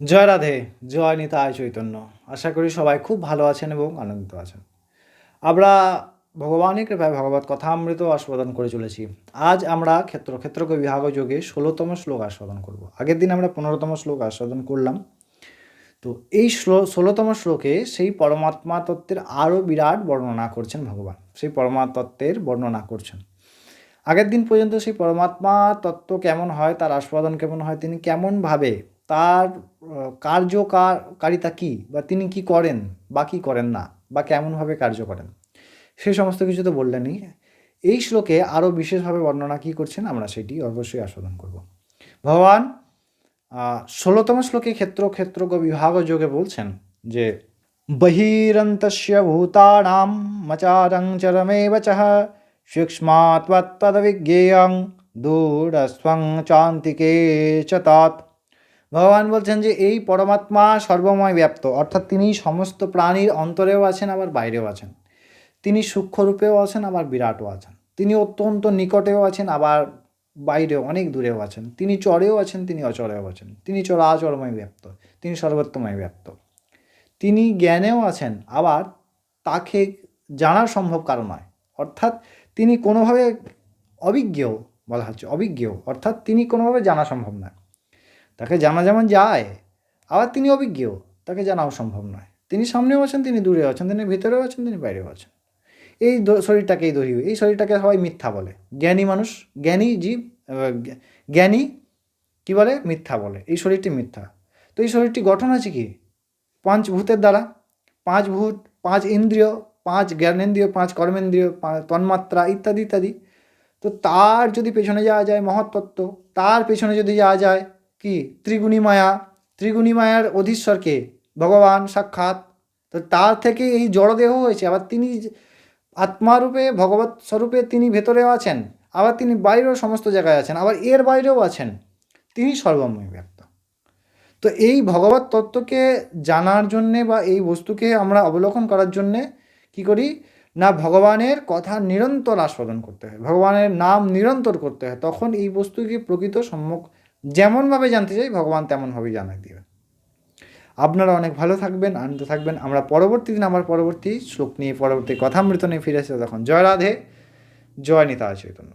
জয় রাধে, জয় নিতায় চৈতন্য। আশা করি সবাই খুব ভালো আছেন এবং আনন্দিত আছেন। আমরা ভগবানের কৃপায় ভগবত কথামৃত আস্বাদন করে চলেছি। আজ আমরা ক্ষেত্র, ক্ষেত্রকে বিভাগ যোগে ষোলোতম শ্লোক আস্বাদন করব। আগের দিন আমরা পনেরোতম শ্লোক আস্বাদন করলাম। তো এই শ্লো, ষোলোতম শ্লোকে সেই পরমাত্মা তত্ত্বের আরও বিরাট বর্ণনা করছেন ভগবান। সেই পরমাত্মা তত্ত্বের বর্ণনা করছেন। আগের দিন পর্যন্ত সেই পরমাত্মা তত্ত্ব কেমন হয়, তার আস্বাদন কেমন হয়, তিনি কেমনভাবে তার কার্যকারিতা কী বা তিনি কি করেন বা কী করেন না বা কেমনভাবে কার্য করেন? সে সমস্ত কিছু তো বললেনই। এই শ্লোকে আরও বিশেষভাবে বর্ণনা কী করছেন আমরা সেটি অবশ্যই আস্বাদন করব। ভগবান ষোলোতম শ্লোকে ক্ষেত্র ক্ষেত্র বিভাগ যোগে বলছেন যে বহিরন্তস্য ভূতানাম মচারং চরমেব চ সূক্ষ্মাত্মত্তদবিজ্ঞেয়ং দূরস্বং চান্তিকে চ তৎ ভগবান বলছেন যে এই পরমাত্মা সর্বময় ব্যাপ্ত, অর্থাৎ তিনি সমস্ত প্রাণীর অন্তরেও আছেন, আবার বাইরেও আছেন। তিনি সূক্ষ্মরূপেও আছেন, আবার বিরাটও আছেন। তিনি অত্যন্ত নিকটেও আছেন, আবার বাইরেও, অনেক দূরেও আছেন। তিনি চরেও আছেন, তিনি অচরেও আছেন। তিনি চরাচরময় ব্যাপ্ত, তিনি সর্বোত্তময় ব্যাপ্ত। তিনি জ্ঞানেও আছেন, আবার তাকে জানা সম্ভব কারণ নয়। অর্থাৎ তিনি কোনোভাবে অভিজ্ঞ বলা হচ্ছে অভিজ্ঞ অর্থাৎ তিনি কোনোভাবে জানা সম্ভব নয়। তাকে জানা যেমন যায়, আবার তিনি অভিজ্ঞ তাকে জানাও সম্ভব নয়। তিনি সামনেও আছেন, তিনি দূরে আছেন, তিনি ভিতরেও আছেন, তিনি বাইরেও আছেন। এই শরীরটাকেই দহি এই শরীরটাকে সবাই মিথ্যা বলে। জ্ঞানী মানুষ, জ্ঞানী জীব জ্ঞানী কি বলে? মিথ্যা বলে। এই শরীরটি মিথ্যা। তো এই শরীরটি গঠন আছে কি? পাঁচ ভূতের দ্বারা। পাঁচ ভূত, পাঁচ ইন্দ্রিয়, পাঁচ জ্ঞানেন্দ্রিয়, পাঁচ কর্মেন্দ্রিয় তন্মাত্রা ইত্যাদি ইত্যাদি। তো তার যদি পেছনে যাওয়া যায় মহত্তত্ত্ব তার পেছনে যদি যাওয়া যায় কি? ত্রিগুণী মায়া। ত্রিগুণী মায়ার অধীশ্বরকে ভগবান, সাক্ষাৎ। তো তার থেকে এই জড়দেহ হয়েছে। আবার তিনি আত্মারূপে ভগবত স্বরূপে তিনি ভেতরেও আছেন। আবার তিনি বাইরেও সমস্ত জায়গায় আছেন। আবার এর বাইরেও আছেন। তিনি সর্বময় ব্যক্ত। তো এই ভগবত তত্ত্বকে জানার জন্যে বা এই বস্তুকে আমরা অবলোকন করার জন্যে কি করি? না, ভগবানের কথা নিরন্তর আস্বাদন করতে হয়। ভগবানের নাম নিরন্তর করতে হয়। তখন এই বস্তুকে প্রকৃত সম্মুখ যেমনভাবে জানতে চাই, ভগবান তেমনভাবেই জানাই দিবেন। আপনারা অনেক ভালো থাকবেন আনন্দ থাকবেন। আমরা পরবর্তী দিন, আমার পরবর্তী শ্লোক নিয়ে, পরবর্তী কথামৃত নিয়ে ফিরে এসে তখন জয় রাধে, জয় নিতা চৈতন্য।